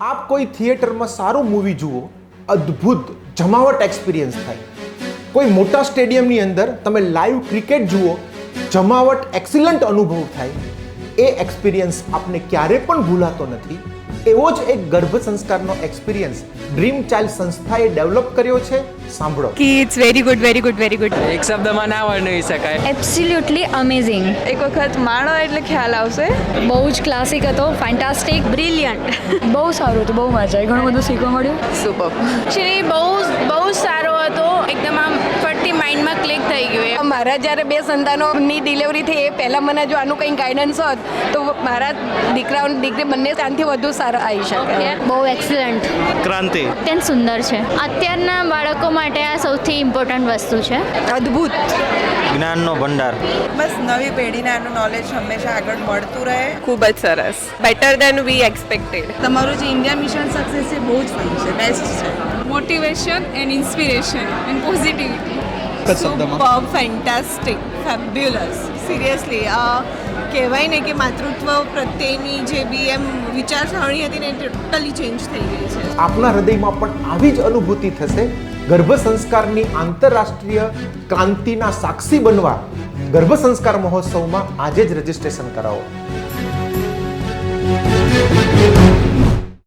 આપ કોઈ થિયેટરમાં સારું મૂવી જુઓ, અદ્ભુત, જમાવટ એક્સપિરિયન્સ થાય. કોઈ મોટા સ્ટેડિયમની અંદર તમે લાઈવ ક્રિકેટ જુઓ, જમાવટ એક્સિલન્ટ અનુભવ થાય. એ એક્સપિરિયન્સ આપને ક્યારે પણ ભૂલાતો નથી. એવો જ એક ગર્ભ સંસ્કારનો એક્સપિરિયન્સ ડ્રીમ ચાઇલ્ડ સંસ્થાએ ડેવલપ કર્યો છે. સાંભળો. કે it's very good very good very good એક શબ્દમાં ના વર્ણવી શકાય. એબ્સોલ્યુટલી અમેઝિંગ એક વખત માણો એટલે ખ્યાલ આવશે. બહુ જ ક્લાસિક હતો ફેન્ટાસ્ટિક બ્રિલિયન્ટ બહુ સારું હતું બહુ મજા આવી. ઘણું બધું શીખવા મળ્યું? સુપર એકચ્યુઅલી બહુ બહુ સારો હતો એકદમ આમ ફટતી માઇન્ડમાં ક્લિક થઈ ગયું એ મારા જ્યારે બે સંતાનોની ડિલિવરી થઈ એ પહેલાં મને જો આનું કંઈ ગાઈડન્સ હોત તો મારા દીકરા દીકરી બંને ત્યાંથી વધુ સારા આવી શકે. બહુ એક્સલન્ટ ક્રાંતિ. અત્યંત સુંદર છે. અત્યારના બાળકો માટે આ સૌથી ઇમ્પોર્ટન્ટ વસ્તુ છે. અદ્ભુત. જ્ઞાનનો ભંડાર. બસ નવી પેઢીને આનું નોલેજ હંમેશા આગળ મળતું રહે. ખૂબ જ સરસ. બેટર દેન વી એક્સપેક્ટેડ તમારું જે ઇન્ડિયા મિશન સક્સેસ છે બહુ જ ફાઇન છે. બેસ્ટ છે. Motivation and inspiration and positivity super fantastic fabulous seriously કહેવાય ને કે માતૃત્વ પ્રત્યેની જે બી એમ વિચારસરણી હતી ને ટોટલી ચેન્જ થઈ ગઈ છે. આપના હૃદયમાં પણ આવી જ અનુભૂતિ થશે. ગર્ભ સંસ્કારની આંતરરાષ્ટ્રીય ક્રાંતિના સાક્ષી બનવા ગર્ભ સંસ્કાર મહોત્સવમાં આજે જ રજીસ્ટ્રેશન કરાવો.